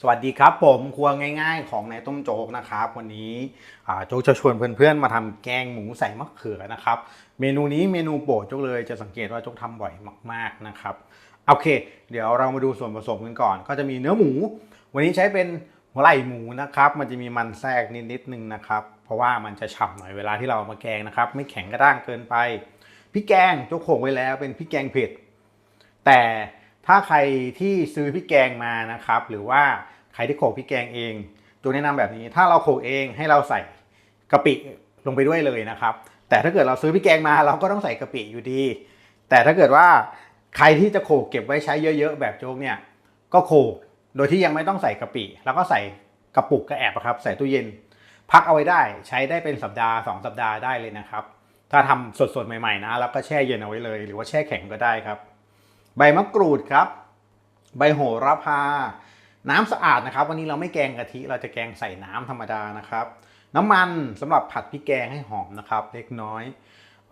สวัสดีครับผมครัวง่ายๆ ของนายต้มโจ๊กนะครับวันนี้โจ๊กจะชวนเพื่อนๆมาทำแกงหมูใส่มะเขือนะครับ เมนูนี้เมนูโปรดโจ๊กเลยจะสังเกตว่าโจ๊กทำบ่อยมากๆนะครับโอเค เดี๋ยวเรามาดูส่วนผสมกันก่อน ก็จะมีเนื้อหมู วันนี้ใช้เป็นหัวไหล่หมูนะครับ มันจะมีมันแทรกนิดๆนึงนะครับ เพราะว่ามันจะฉ่ำหน่อยเวลาที่เรามาแกงนะครับ ไม่แข็งกระด้างเกินไปพริกแกงโจ๊กโขกไว้แล้วเป็นพริกแกงเผ็ดแต่ ถ้าใครที่ซื้อพริกแกงมานะครับ หรือว่าใครที่โขลกพริกแกงเองตัวแนะนำแบบนี้ ถ้าเราโขลกเองให้เราใส่กะปิลงไปด้วยเลยนะครับ แต่ถ้าเกิดเราซื้อพริกแกงมาเราก็ต้องใส่กะปิอยู่ดี แต่ถ้าเกิดว่าใครที่จะโขลกเก็บไว้ใช้เยอะๆ แบบโจ๊กเนี่ย ก็โขลกโดยที่ยังไม่ต้องใส่กะปิ แล้วก็ใส่กระปุกกระแอบครับ ใส่ตู้เย็น พักเอาไว้ได้ใช้ได้เป็นสัปดาห์สองสัปดาห์ได้เลยนะครับ ถ้าทำสดๆใหม่ๆนะแล้วก็แช่เย็นเอาไว้เลย หรือว่าแช่แข็งก็ได้ครับ ใบมะกรูดครับ ใบโหระพา น้ำสะอาดนะครับ วันนี้เราไม่แกงกะทิ เราจะแกงใส่น้ำธรรมดานะครับ น้ำมันสำหรับผัดพริกแกงให้หอมนะครับ เล็กน้อย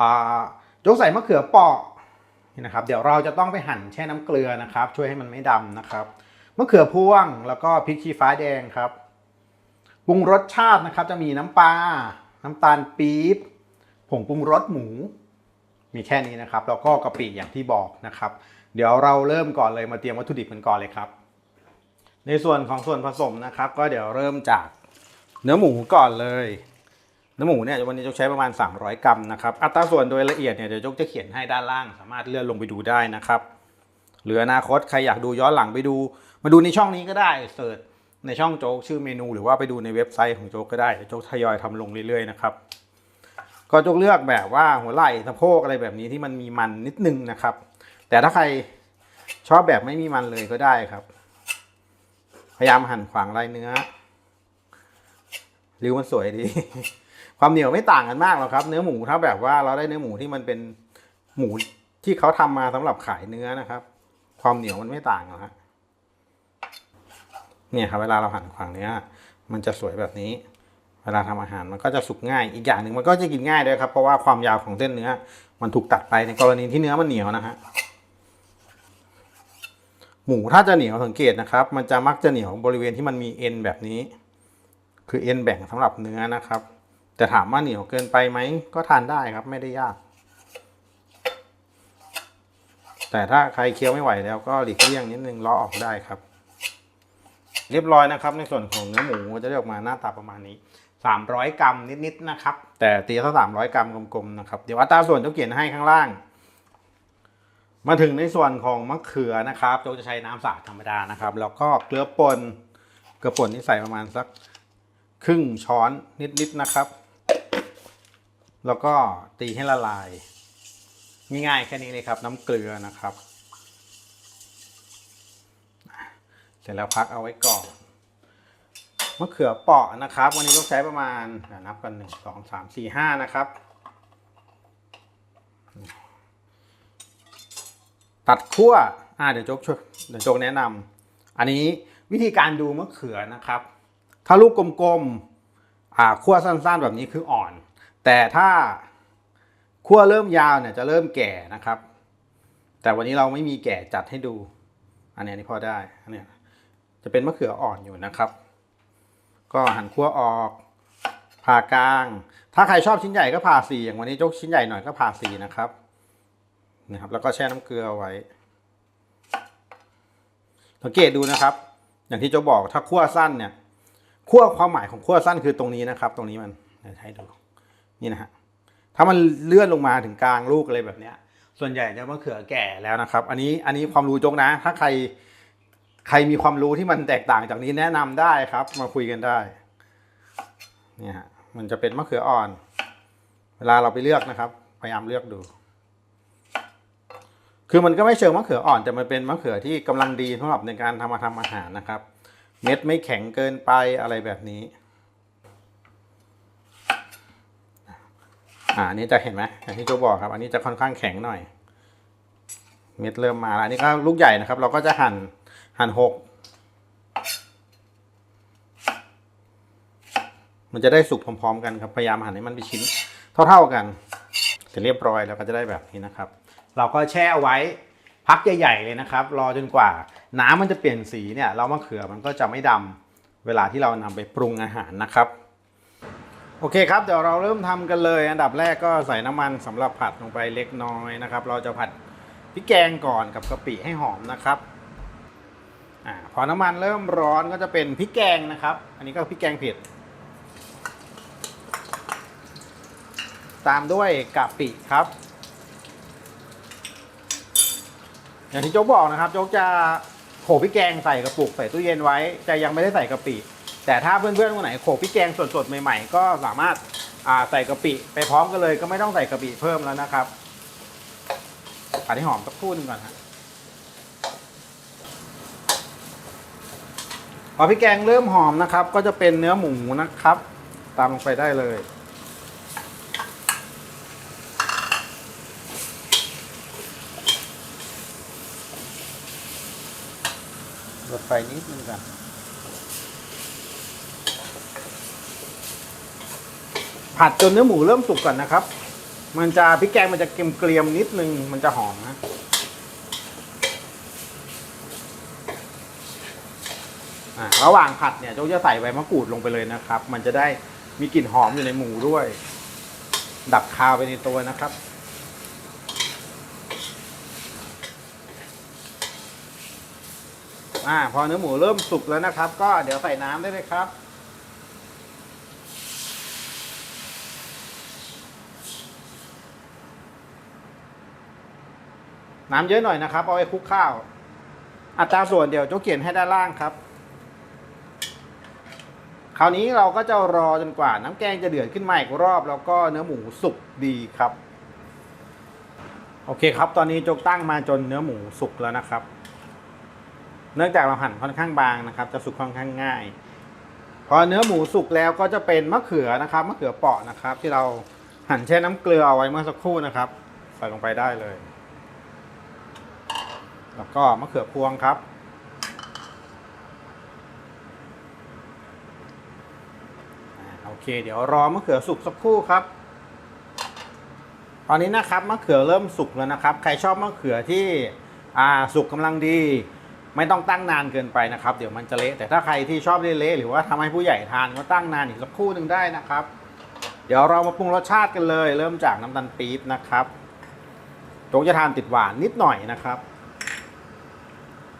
อ่าโจ๊กใส่มะเขือเปราะนี่นะครับ เดี๋ยวเราจะต้องไปหั่นแช่น้ำเกลือนะครับ ช่วยให้มันไม่ดำนะครับมะเขือพวงแล้วก็พริกชี้ฟ้าแดงครับปรุงรสชาตินะครับ จะมีน้ำปลาน้ำตาลปี๊บผงปรุงรสหมู มีแค่นี้นะครับ แล้วก็กะปิอย่างที่บอกนะครับ เดี๋ยวเราเริ่มก่อนเลยมาเตรียมวัตถุดิบกันก่อนเลยครับ ในส่วนของส่วนผสมนะครับ ก็เดี๋ยวเริ่มจากเนื้อหมูก่อนเลย เนื้อหมูเนี่ยวันนี้จะใช้ประมาณ 300 กรัมนะครับอัตราส่วนโดยละเอียดเนี่ยเดี๋ยวยกจะเขียนให้ด้านล่าง สามารถเลื่อนลงไปดูได้นะครับ หรืออนาคตใครอยากดูย้อนหลังไปดู มาดูในช่องนี้ก็ได้เสิร์ชในช่องโจ๊กชื่อเมนู หรือว่าไปดูในเว็บไซต์ของโจ๊กก็ได้โจ๊กทยอยทำลงเรื่อยๆนะครับก็โจ๊กเลือกแบบว่าหัวไหล่สะโพกอะไรแบบนี้ที่มันมีมันนิดนึงนะครับ แต่ถ้าใครชอบแบบไม่มีมันเลยก็ได้ครับ พยายามหั่นขวางลายเนื้อริ้วมันสวยดี ความเหนียวไม่ต่างกันมากหรอกครับ เนื้อหมูถ้าแบบว่าเราได้เนื้อหมูที่มันเป็นหมูที่เขาทำมาสำหรับขายเนื้อนะครับ ความเหนียวมันไม่ต่างหรอกฮะเนี่ยครับเวลาเราหั่นขวางเนื้อมันจะสวยแบบนี้ เวลาทำอาหารมันก็จะสุกง่าย อีกอย่างหนึ่งมันก็จะกินง่ายด้วยครับ เพราะว่าความยาวของเส้นเนื้อ มันถูกตัดไปในกรณีที่เนื้อมันเหนียวนะฮะ หมูถ้าจะเหนียวสังเกตนะครับ มันจะมักจะเหนียวบริเวณที่มันมีเอ็นแบบนี้ คือเอ็นแบ่งสำหรับเนื้อนะครับ แต่ถามว่าเหนียวเกินไปไหมก็ทานได้ครับไม่ได้ยาก แต่ถ้าใครเคี้ยวไม่ไหวแล้วก็หลีกเลี่ยงนิดนึงลาะออกได้ครับ เรียบร้อยนะครับ ในส่วนของเนื้อหมูจะได้ออกมาหน้าตาประมาณนี้ 300 กรัมนิดๆนะครับ แต่ตีเท่า300 กรัมกลมๆนะครับเดี๋ยวอัตราส่วนจะเขียนให้ข้างล่าง มาถึงในส่วนของมะเขือนะครับโจ๊กจะใช้น้ำสะอาดธรรมดานะครับ แล้วก็เกลือป่นเกลือป่นที่ใส่ประมาณสักครึ่งช้อนนิดๆนะครับ แล้วก็ตีให้ละลาย ง่ายๆแค่นี้เลยครับ น้ำเกลือนะครับ เสร็จแล้วพักเอาไว้ก่อนมะเขือเปาะนะครับ วันนี้ต้องใช้ประมาณนับกันหนึ่งสองสามสี่ห้านะครับ ตัดขั้วอ่าเดี๋ยวโจ๊กช่วยเดี๋ยวโจ๊กแนะนำอันนี้วิธีการดูมะเขือนะครับ ถ้าลูกกลมๆอ่าขั้วสั้นๆ แบบนี้คืออ่อน แต่ถ้าขั้วเริ่มยาวเนี่ยจะเริ่มแก่นะครับ แต่วันนี้เราไม่มีแก่จัดให้ดู อันนี้นนี้พอได้อันนี้จะเป็นมะเขืออ่อนอยู่นะครับ ก็หั่นขั้วออกผ่ากลาง ถ้าใครชอบชิ้นใหญ่ก็ผ่าสี่อย่างวันนี้โจ๊กชิ้นใหญ่หน่อยก็ผ่าสี่นะครับ นะครับ แล้วก็แช่น้ำเกลือไว้ สังเกตดูนะครับ อย่างที่โจะบอกถ้าขั้วสั้นเนี่ยขั้วความหมายของขั้วสั้นคือตรงนี้นะครับ ตรงนี้มันให้ดูนี่นะฮะถ้ามันเลื่อนลงมาถึงกลางลูกอะไรแบบเนี้ย ส่วนใหญ่จะมะเขือแก่แล้วนะครับ อันนี้อันนี้ความรู้จงนะ ถ้าใครใครมีความรู้ที่มันแตกต่างจากนี้แนะนำได้ครับ มาคุยกันได้เนี่ยฮะมันจะเป็นมะเขืออ่อน เวลาเราไปเลือกนะครับ พยายามเลือกดู คือมันก็ไม่เชิงมะเขืออ่อนแต่มันเป็นมะเขือที่กำลังดีสำหรับในการทำมาทำอาหารนะครับ เม็ดไม่แข็งเกินไปอะไรแบบนี้ อ่าอันนี้จะเห็นไหมอย่างที่โจบอกครับ อันนี้จะค่อนข้างแข็งหน่อย เม็ดเริ่มมาแล้วอันนี้ก็ลูกใหญ่นะครับ เราก็จะหั่นหั่นหกมันจะได้สุกพร้อมๆ กันครับ พยายามหั่นให้มันเป็นชิ้นเท่าๆกันเสร็จเรียบร้อยแล้วก็จะได้แบบนี้นะครับ เราก็แช่เอาไว้พักใหญ่ๆเลยนะครับ รอจนกว่า น้ำมันจะเปลี่ยนสีเนี่ยแล้วมะเขือมันก็จะไม่ดำเวลาที่เรานำไปปรุงอาหารนะครับ โอเคครับเดี๋ยวเราเริ่มทำกันเลย อันดับแรกก็ใส่น้ำมันสำหรับผัดลงไปเล็กน้อยนะครับ เราจะผัดพริกแกงก่อนกับกะปิให้หอมนะครับอพอน้ำมันเริ่มร้อนก็จะเป็นพริกแกงนะครับ อันนี้ก็พริกแกงเผ็ดตามด้วยกะปิครับ อย่างที่โจ๊กบอกนะครับโจ๊กจะโขลกพริกแกงใส่กระปุกใส่ตู้เย็นไว้จะยังไม่ได้ใส่กะปิ แต่ถ้าเพื่อนๆคนไหนโขลกพริกแกงสดๆใหม่ๆ ก็สามารถอ่าใส่กะปิ ไปพร้อมกันเลยก็ไม่ต้องใส่กะปิเพิ่มแล้วนะครับผัดให้หอมสักครู่หนึงก่อนฮะพอพริกแกงเริ่มหอมนะครับ ก็จะเป็นเนื้อหมูนะครับ ตามลงไปได้เลย ลดไฟนิดนึงกันผัดจนเนื้อหมูเริ่มสุกก่อนนะครับ มันจะพริกแกงมันจะเกรียมๆนิดนึง มันจะหอมนะระหว่างผัดเนี่ยโจ๊กจะใส่ใบมะกรูดลงไปเลยนะครับ มันจะได้มีกลิ่นหอมอยู่ในหมูด้วย ดับคาวไปในตัวนะครับ อ่าพอเนื้อหมูเริ่มสุกแล้วนะครับ ก็เดี๋ยวใส่น้ำได้เลยครับ น้ำเยอะหน่อยนะครับเอาไว้คลุกข้าว อัตราส่วนเดี๋ยวโจ๊กเขียนให้ด้านล่างครับ คราวนี้เราก็จะรอจนกว่าน้ำแกงจะเดือดขึ้นมาอีกรอบ แล้วก็เนื้อหมูสุกดีครับ โอเคครับ ตอนนี้โจ๊กตั้งมาจนเนื้อหมูสุกแล้วนะครับ เนื่องจากเราหั่นค่อนข้างบางนะครับ จะสุกค่อนข้างง่าย พอเนื้อหมูสุกแล้วก็จะเป็นมะเขือนะครับมะเขือเปาะนะครับ ที่เราหั่นแช่น้ำเกลือเอาไว้เมื่อสักครู่นะครับ ใส่ลงไปได้เลย แล้วก็มะเขือพวงครับโอเค เดี๋ยวรอมะเขือสุกสักครู่ครับ ตอนนี้นะครับมะเขือเริ่มสุกแล้วนะครับ ใครชอบมะเขือที่อ่าสุกกำลังดี ไม่ต้องตั้งนานเกินไปนะครับ เดี๋ยวมันจะเละ แต่ถ้าใครที่ชอบเละๆหรือว่าทำให้ผู้ใหญ่ทานก็ตั้งนานอีกสักครู่หนึ่งได้นะครับ เดี๋ยวเรามาปรุงรสชาติกันเลย เริ่มจากน้ำตาลปี๊บนะครับโจ๊กจะทานติดหวานนิดหน่อยนะครับ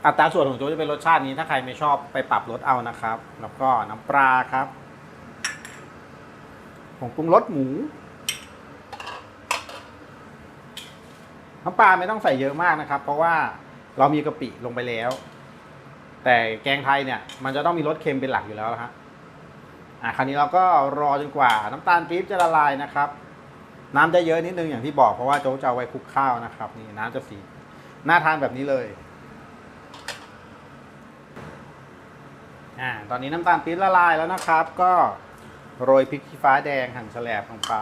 อัตราส่วนของโจ๊กจะเป็นรสชาตินี้ถ้าใครไม่ชอบไปปรับรสเอานะครับ แล้วก็น้ำปลาครับผงปรุงรสหมูน้ำปลาไม่ต้องใส่เยอะมากนะครับ เพราะว่า เรามีกะปิลงไปแล้ว แต่แกงไทยเนี่ย มันจะต้องมีรสเค็มเป็นหลักอยู่แล้วนะฮะอะคราวนี้เราก็รอจนกว่าน้ำตาลปี๊บจะละลายนะครับ น้ำจะเยอะนิดนึงอย่างที่บอกเพราะว่าโจ๊กจะเอาไว้คลุกข้าวนะครับ นี่น้ำจะสีน่าทานแบบนี้เลยอ่าตอนนี้น้ำตาลปี๊บละลายแล้วนะครับ ก็โรยพริกชี้ฟ้าแดงหั่นแฉลบลงไป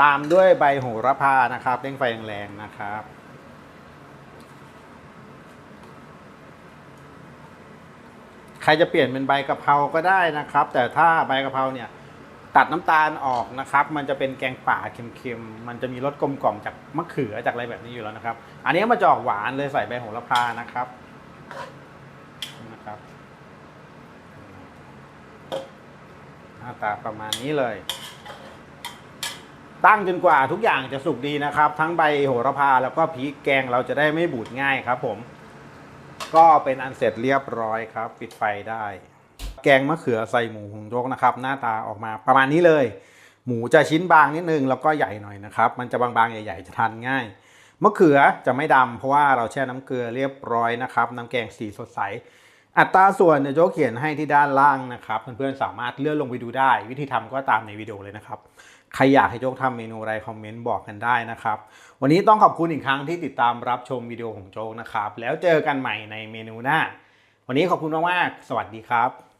ตามด้วยใบโหระพานะครับเร่งไฟแรงๆนะครับ ใครจะเปลี่ยนเป็นใบกะเพราก็ได้นะครับ แต่ถ้าใบกะเพราเนี่ยตัดน้ำตาลออกนะครับ มันจะเป็นแกงป่าเค็มๆ มันจะมีรสกลมกล่อมจากมะเขือจากอะไรแบบนี้อยู่แล้วนะครับ อันนี้มันจะออกหวานเลยใส่ใบโหระพานะครับนะครับ หน้าตาประมาณนี้เลย ตั้งจนกว่าทุกอย่างจะสุกดีนะครับ ทั้งใบโหระพาแล้วก็พริกแกงเราจะได้ไม่บูดง่ายครับผม ก็เป็นอันเสร็จเรียบร้อยครับ ปิดไฟได้ แกงมะเขือใส่หมูหงโยกนะครับ หน้าตาออกมาประมาณนี้เลย หมูจะชิ้นบางนิดนึงแล้วก็ใหญ่หน่อยนะครับ มันจะบางๆใหญ่ๆจะทานง่ายมะเขือจะไม่ดำเพราะว่าเราแช่น้ำเกลือเรียบร้อยนะครับ น้ำแกงสีสดใส อัตราส่วนเนี่ยโจเขียนให้ที่ด้านล่างนะครับ เพื่อนๆสามารถเลื่อนลงไปดูได้ วิธีทำก็ตามในวิดีโอเลยนะครับ ใครอยากให้โจ๊กทำเมนูอะไรคอมเมนต์บอกกันได้นะครับ วันนี้ต้องขอบคุณอีกครั้งที่ติดตามรับชมวิดีโอของโจ๊กนะครับ แล้วเจอกันใหม่ในเมนูหน้า วันนี้ขอบคุณมากๆสวัสดีครับ